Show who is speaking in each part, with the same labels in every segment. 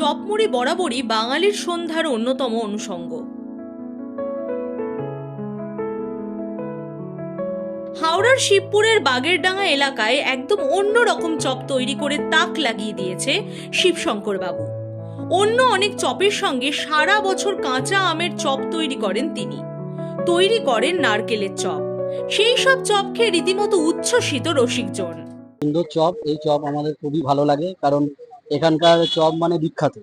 Speaker 1: চপমুড়ি বরাবরই বাঙালির সন্ধ্যার অন্যতম অনুষঙ্গ। হাওড়ার শিবপুরের বাগেরডাঙ্গা এলাকায় একদম অন্য রকম চপ তৈরি করে তাক লাগিয়ে দিয়েছে শিবশঙ্কর বাবু অন্য অনেক চপের সঙ্গে সারা বছর কাঁচা আমের চপ তৈরি করেন তিনি। তৈরি করেন নারকেলের চপ। সেই সব চপ খেয়ে রীতিমতো উচ্ছ্বসিত রসিকজন।
Speaker 2: সুন্দর চপ, এই চপ আমাদের খুবই ভালো লাগে কারণ এখানকার চপ মানে বিখ্যাত।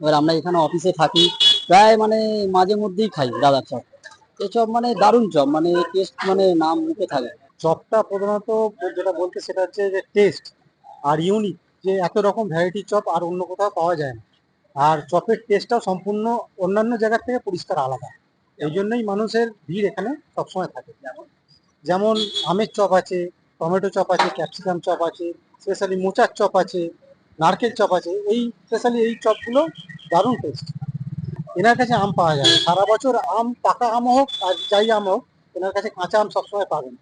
Speaker 2: এবার আমরা এখানে অফিসে থাকি, প্রায় মানে মাঝে মধ্যেই খাই দাদার চপ। এই চপ মানে দারুণ চপ মানে টেস্ট মানে নাম মুখে থাকে।
Speaker 3: চপটা প্রধানত যেটা বলতে সেটা হচ্ছে যে টেস্ট আর ইউনিক যে এত রকম ভ্যারাইটি চপ আর অন্য কোথাও পাওয়া যায় না। আর চপের টেস্টটাও সম্পূর্ণ অন্যান্য জায়গার থেকে পরিষ্কার আলাদা। এই জন্যই মানুষের ভিড় এখানে সবসময় থাকে। যেমন আমের চপ আছে, টমেটো চপ আছে ক্যাপসিকাম চপ আছে স্পেশালি মোচার চপ আছে নারকেল চপ আছে। এই স্পেশালি এই চপগুলো দারুণ টেস্ট এনার কাছে আম পাওয়া যায় সারা বছর আম পাকা আম হোক আর যাই আম হোক এনার কাছে কাঁচা আম সবসময় পাবেন।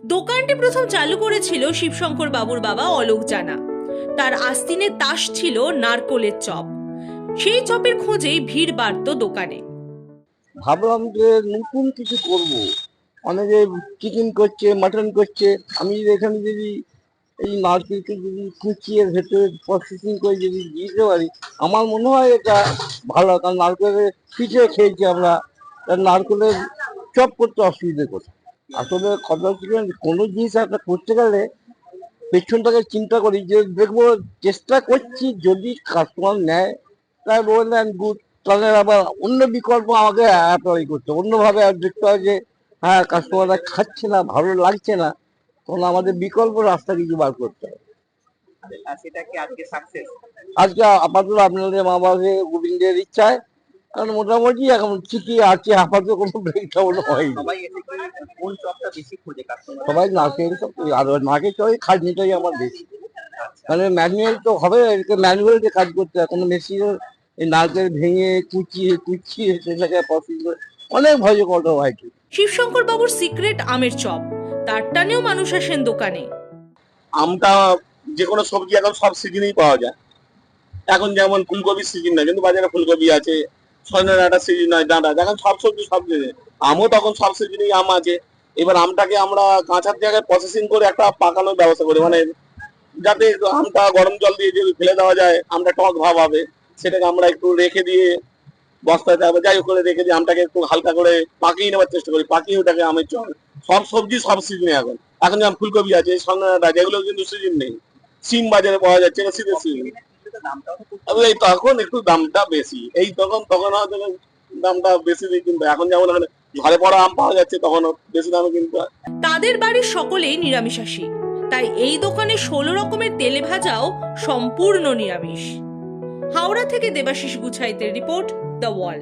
Speaker 1: দোকানটি প্রথম চালু করেছিল শিবশঙ্কর বাবুর বাবা অলোক জানা। তার আস্তিনে তাস ছিল নারকোলের চপ। সেই চপের খোঁজেই ভিড় বাড়ত দোকানে।
Speaker 4: ভাবলাম যে নতুন কিছু করব। অনেকে চিকেন করছে মাটন করছে। আমি যদি এখানে যদি এই নারকেলকে যদি কুচিয়ে ভেতরে প্রসেসিং করে যদি দিতে পারি, আমার মনে হয় এটা ভালো, কারণ নারকেলের পিঠে খেয়েছি আমরা নারকেলের চপ করতে অসুবিধে কোথায়? আসলে কথা হচ্ছে কোনো জিনিস একটা করতে গেলে পেছনটাকে চিন্তা করি যে দেখব চেষ্টা করছি, যদি কাস্টমার নেয়, তাই বললেন গুড তাহলে আবার অন্য বিকল্প আমাকে অ্যাপ্লাই করতে। অন্যভাবে দেখতে হয় যে হ্যাঁ কাস্টমাররা খাচ্ছে না, ভালো লাগছে না। তখন আমাদের বিকল্প রাস্তা কিছু বার করতে হবে।
Speaker 5: আজকে
Speaker 4: আপাতত আপনাদের মা বাবাকে গোবিন্দের ইচ্ছায় কারণ মোটামুটি এখন ঠিকই আছে আপাতত কোনো ব্রেক ডাউন হয়নি।
Speaker 5: সবাই এসে কি কোন চপটা বেশি খোঁজে কাস্টমার
Speaker 4: সবাই নারকেল সব আর নারকেল চয় খাটনিটাই আমার বেশি। মানে ম্যানুয়াল তো হবে ম্যানুয়াল দিয়ে কাজ করতে হয় কোনো মেশিনের এই নারকেল ভেঙে কুচিয়ে কুচিয়ে সেটাকে প্রসেস করে অনেক ভয় করতে হয়। কি
Speaker 1: শিবশঙ্কর বাবুর সিক্রেট আমের চপ। তার টানেও মানুষ আসেন দোকানে।
Speaker 6: আমটা যে কোনো সবজি এখন সব সিজনেই পাওয়া যায়। এখন যেমন ফুলকপির সিজন না, কিন্তু বাজারে ফুলকপি আছে সজনে ডাঁটা সিজন হয়, ডাঁটা এখন সব সবজি সব সিজনে আমও তখন সব সিজনেই আম আছে। এবার আমটাকে আমরা কাঁচার জায়গায় প্রসেসিং করে একটা পাকানোর ব্যবস্থা করি। মানে যাতে আমটা গরম জল দিয়ে যদি ফেলে দেওয়া যায়, আমটা টক ভাব হবে, সেটাকে আমরা একটু রেখে দিয়ে বস্তায় তারপর যাই করে রেখে দিয়ে আমটাকে একটু হালকা করে পাকিয়ে নেওয়ার চেষ্টা করি। পাকিয়ে ওটাকে আমের চল সব সবজি সব সিজনে এখন। এখন যেমন ফুলকপি আছে এগুলো কিন্তু সিজন নেই। সিম বাজারে পাওয়া যাচ্ছে না শীতের সিজন এই তখন একটু দামটা বেশি। এই তখন তখন দামটা বেশি দিয়ে কিন্তু এখন যেমন ঘরে পড়া আম পাওয়া যাচ্ছে, তখন বেশি দামে কিন্তু
Speaker 1: তাদের বাড়ির সকলেই নিরামিষাশী। তাই এই দোকানে ষোলো রকমের তেলে ভাজাও সম্পূর্ণ নিরামিষ। হাওড়া থেকে দেবাশিস গুছাইতের রিপোর্ট, দ্য ওয়াল